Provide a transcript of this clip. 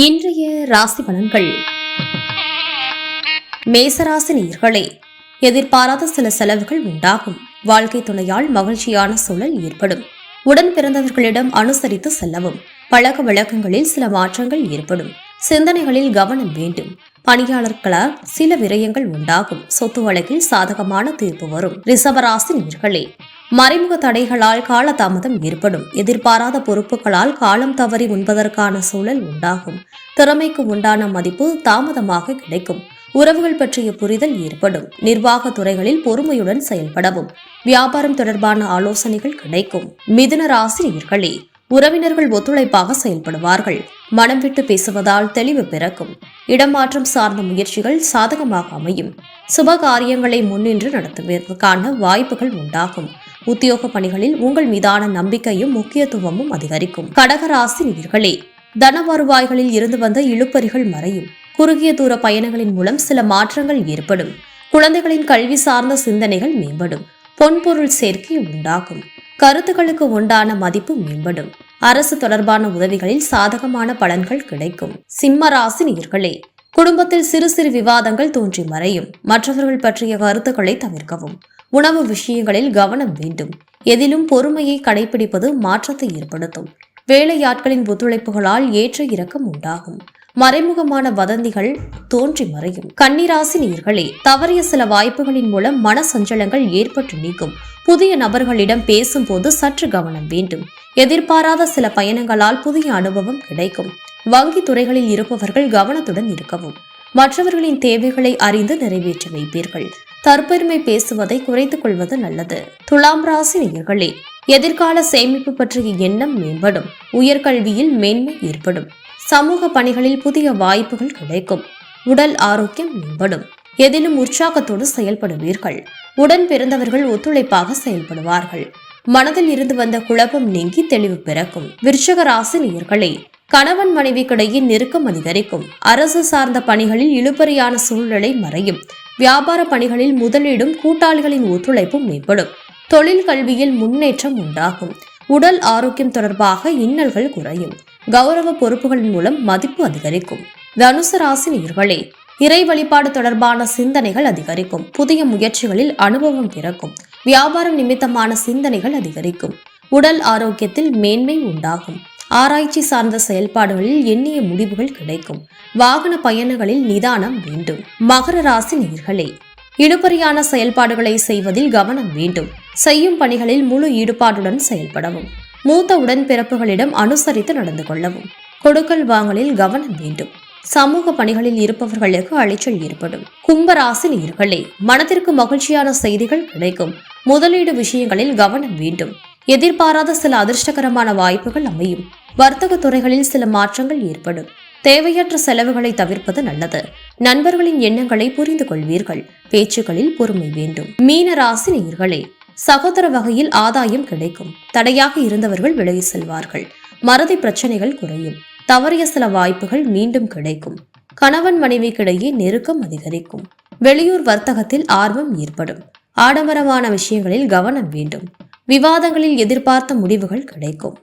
இன்றைய ராசி பலன்கள். மேசராசி நேர்களே எதிர்பாராத சில செலவுகள் உண்டாகும். வாழ்க்கை துணையால் மகிழ்ச்சியான சூழல் ஏற்படும். உடன் பிறந்தவர்களிடம் அனுசரித்து செல்லவும். பழக்க வழக்கங்களில் சில மாற்றங்கள் ஏற்படும். சிந்தனைகளில் கவனம் வேண்டும். பணியாளர்களால் சில விரயங்கள் உண்டாகும். சொத்து வழக்கில் சாதகமான தீர்ப்பு வரும். ரிசவராசி நேர்களே மறைமுக தடைகளால் காலதாமதம் ஏற்படும். எதிர்பாராத பொறுப்புகளால் காலம் தவறி உண்பதற்கான சூழல் உண்டாகும். திறமைக்கு உண்டான மதிப்பு தாமதமாக கிடைக்கும். உறவுகள் பற்றிய புரிதல் ஏற்படும். நிர்வாக துறைகளில் பொறுமையுடன் செயல்படவும். வியாபாரம் தொடர்பான ஆலோசனைகள் கிடைக்கும். மிதுன ராசிரியர்களே உறவினர்கள் ஒத்துழைப்பாக செயல்படுவார்கள். மனம் விட்டு பேசுவதால் தெளிவு பிறக்கும். இடமாற்றம் சார்ந்த முயற்சிகள் சாதகமாக அமையும். சுப காரியங்களை முன்னின்று நடத்துவதற்கான வாய்ப்புகள் உண்டாகும். உத்தியோக பணிகளில் உங்கள் மீதான நம்பிக்கையும் முக்கியத்துவமும் அதிகரிக்கும். கடகராசி நேர்களே தன வருவாய்களில் இருந்து வந்த இழுப்பறிகள் மறையும். குறுகிய தூர பயணங்களின் மூலம் சில மாற்றங்கள் ஏற்படும். குழந்தைகளின் கல்வி சார்ந்த சிந்தனைகள் மேம்படும். பொன்பொருள் சேர்க்கை உண்டாகும். கருத்துக்களுக்கு உண்டான மதிப்பு மேம்படும். அரசு தொடர்பான உதவிகளில் சாதகமான பலன்கள் கிடைக்கும். சிம்ம ராசி குடும்பத்தில் சிறு சிறு விவாதங்கள் தோன்றி மறையும். மற்றவர்கள் பற்றிய கருத்துக்களை தவிர்க்கவும். உணவு விஷயங்களில் கவனம் வேண்டும். எதிலும் பொறுமையை கடைபிடிப்பது மாற்றத்தை ஏற்படுத்தும். வேலையாட்களின் ஒத்துழைப்புகளால் ஏற்ற இறக்கம் உண்டாகும். மறைமுகமான வதந்திகள் தோன்றி மறையும். கன்னிராசி நீர்களே தவறிய சில வாய்ப்புகளின் மூலம் மன சஞ்சலங்கள் ஏற்பட்டு நீக்கும் புதிய நபர்களிடம் பேசும்போது சற்று கவனம் வேண்டும். எதிர்பாராத சில பயணங்களால் புதிய அனுபவம் கிடைக்கும். வங்கி துறைகளில் இருப்பவர்கள் கவனத்துடன் இருக்கவும். மற்றவர்களின் தேவைகளை அறிந்து நிறைவேற்ற வைப்பீர்கள். தற்பெருமை பேசுவதை குறைத்துக் கொள்வது நல்லது. துலாம் ராசி நேயர்களே எதிர்கால சேமிப்பு பற்றிய எண்ணம் மேம்படும். உயர்கல்வியில் மேன்மை ஏற்படும். சமூக பணிகளில் புதிய வாய்ப்புகள் கிடைக்கும். உடல் ஆரோக்கியம் மேம்படும். எதிலும் உற்சாகத்தோடு செயல்படுவீர்கள். உடன் பிறந்தவர்கள் ஒத்துழைப்பாக செயல்படுவார்கள். மனதில் இருந்து வந்த குழப்பம் நீங்கி தெளிவு பிறக்கும். விருச்சக ராசி நேயர்களே கணவன் மனைவிக்கிடையே நெருக்கம் அதிகரிக்கும். அரசு சார்ந்த பணிகளில் இழுபறியான சூழ்நிலை மறையும். வியாபார பணிகளில் முதலீடும் கூட்டாளிகளின் ஒத்துழைப்பும் மேம்படும். தொழில் கல்வியில் முன்னேற்றம் உண்டாகும். உடல் ஆரோக்கியம் தொடர்பாக இன்னல்கள் குறையும். கௌரவ பொறுப்புகளின் மூலம் மதிப்பு அதிகரிக்கும். தனுசு ராசி நேயர்களே இறை வழிபாடு தொடர்பான சிந்தனைகள் அதிகரிக்கும். புதிய முயற்சிகளில் அனுபவம் பிறக்கும். வியாபாரம் நிமித்தமான சிந்தனைகள் அதிகரிக்கும். உடல் ஆரோக்கியத்தில் மேன்மை உண்டாகும். ஆராய்ச்சி சார்ந்த செயல்பாடுகளில் எண்ணிய முடிவுகள் கிடைக்கும். வாகன பயணங்களில் நிதானம் வேண்டும். மகர ராசி நீர்களே இழுபறியான செயல்பாடுகளை செய்வதில் கவனம் வேண்டும். செய்யும் பணிகளில் முழு ஈடுபாட்டுடன் செயல்படவும். மூத்த உடன்பிறப்புகளிடம் அனுசரித்து நடந்து கொள்ளவும். கொடுக்கல் வாங்கலில் கவனம் வேண்டும். சமூக பணிகளில் இருப்பவர்களுக்கு அலைச்சல் ஏற்படும். கும்பராசி நேயர்களே மனதிற்கு மகிழ்ச்சியான செய்திகள் கிடைக்கும். முதலீடு விஷயங்களில் கவனம் வேண்டும். எதிர்பாராத சில அதிர்ஷ்டகரமான வாய்ப்புகள் அமையும். வர்த்தக துறைகளில் சில மாற்றங்கள் ஏற்படும். தேவையற்ற செலவுகளை தவிர்ப்பது நல்லது. நண்பர்களின் எண்ணங்களை புரிந்து கொள்வீர்கள் பேச்சுக்களில் பொறுமை வேண்டும். மீன ராசி நேயர்களே சகோதர வகையில் ஆதாயம் கிடைக்கும். தடையாக இருந்தவர்கள் விலகி செல்வார்கள். மறதி பிரச்சனைகள் குறையும். தவறிய சில வாய்ப்புகள் மீண்டும் கிடைக்கும். கணவன் மனைவிக்கிடையே நெருக்கம் அதிகரிக்கும். வெளியூர் வர்த்தகத்தில் ஆர்வம் ஏற்படும். ஆடம்பரமான விஷயங்களில் கவனம் வேண்டும். விவாதங்களில் எதிர்பார்த்த முடிவுகள் கிடைக்கும்.